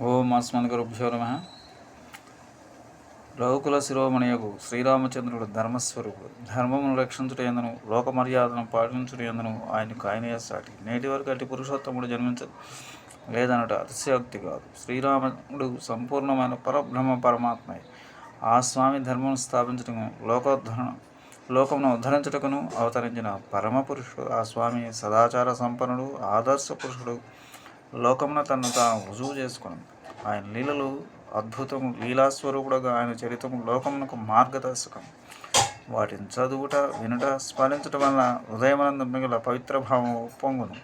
ఓం అస్మద్గురుభ్యో నమ. రఘుకుల శిరోమణియకు శ్రీరామచంద్రుడు ధర్మస్వరూపుడు. ధర్మమును రక్షించుట ఎందును? లోక మర్యాదను పాటించుట ఎందును? ఆయనకు ఆయనే సాటి. నేటి వరకు అటు పురుషోత్తముడు జన్మించదు లేదనట. అతిశయోక్తి కాదు. శ్రీరాముడు సంపూర్ణమైన పరబ్రహ్మ పరమాత్మయే. ఆ స్వామి ధర్మం స్థాపించటము లోకోద్ధరణ లోకమును ఉద్ధరించుటకును అవతరించిన పరమ పురుషుడు ఆ స్వామి సదాచార సంపన్నుడు ఆదర్శ పురుషుడు లోకమున తను తాను రుజువు చేసుకుని ఆయన లీలలు అద్భుతము లీలాస్వరూపుడుగా ఆయన చరిత్రము లోకమునకు మార్గదర్శకం వాటిని చదువుట వినుట స్మరించటం వలన హృదయమనందు మిగిలిన పవిత్ర భావం పొంగును.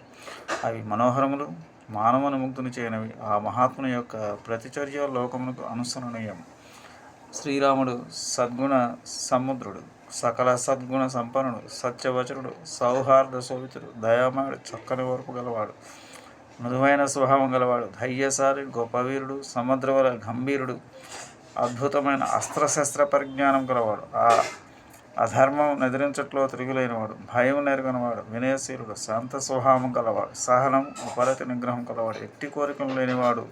అవి మనోహరములు మానవుని ముగ్ధుని చేయనవి. ఆ మహాత్ముని యొక్క ప్రతిచర్య లోకమునకు అనుసరణీయం శ్రీరాముడు సద్గుణ సముద్రుడు సకల సద్గుణ సంపన్నుడు సత్యవచనుడు సౌహార్ద శోభితుడు దయామయుడు చక్కని ఓర్పు గలవాడు. మృదువైన స్వభావం గలవాడు ధైర్యశాలి గొప్పవీరుడు సముద్రవల గంభీరుడు అద్భుతమైన అస్త్రశస్త్ర పరిజ్ఞానం గలవాడు ఆ అధర్మం ఎదిరించట్లో తిరుగులేనివాడు భయం నెరగనివాడు వినయశీలుడు శాంత స్వభావం గలవాడు సహనం ఉపరతి నిగ్రహం గలవాడు ఎట్టి కోరికలు లేనివాడు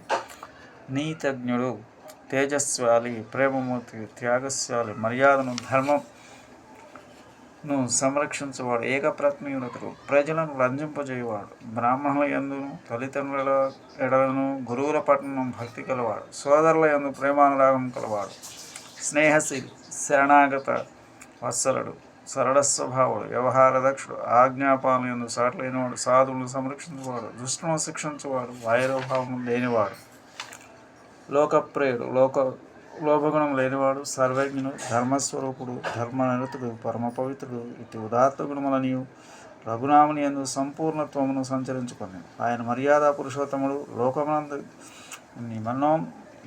నీతజ్ఞుడు తేజస్వాలి ప్రేమమూర్తి త్యాగస్వాలి మర్యాదను ధర్మం ను సంరక్షించేవాడు ఏకప్రజ్ఞుడు ప్రజలను రంజింపజేయవాడు బ్రాహ్మణుల ఎందును తల్లిదండ్రుల ఎడలను గురువుల పట్ల భక్తి కలవాడు. సోదరుల ఎందు ప్రేమానురాగం కలవాడు. స్నేహశీలి శరణాగత వత్సలుడు సరళ స్వభావుడు వ్యవహార దక్షుడు ఆజ్ఞాపాలను ఎందు సాటలేనివాడు సాధువులను సంరక్షించేవాడు దుష్టును శిక్షించేవాడు వైరభావం లేనివాడు. లోకప్రియుడు లోక లోభగుణం లేనివాడు సర్వజ్ఞుడు ధర్మస్వరూపుడు ధర్మనిరతుడు పరమ పవిత్రుడు ఇటు ఉదాత్త గుణములనియు రఘునాముని ఎందు సంపూర్ణత్వమును సంచరించుకొని ఆయన మర్యాద పురుషోత్తముడు లోకమునందు మనో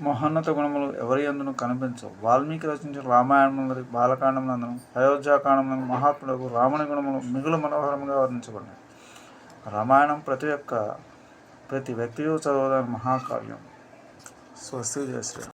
మహోన్నత గుణములు ఎవరి ఎందును కనిపించవు వాల్మీకి రచించిన రామాయణములందరి బాలకాండములందను అయోధ్యాకాండములను మహాత్ములకు రాముని గుణములు మిగులు మనోహరముగా వర్ణించబడినాయి రామాయణం ప్రతి ఒక్క ప్రతి వ్యక్తియు చదవదాని మహాకావ్యం. స్వస్తి జయ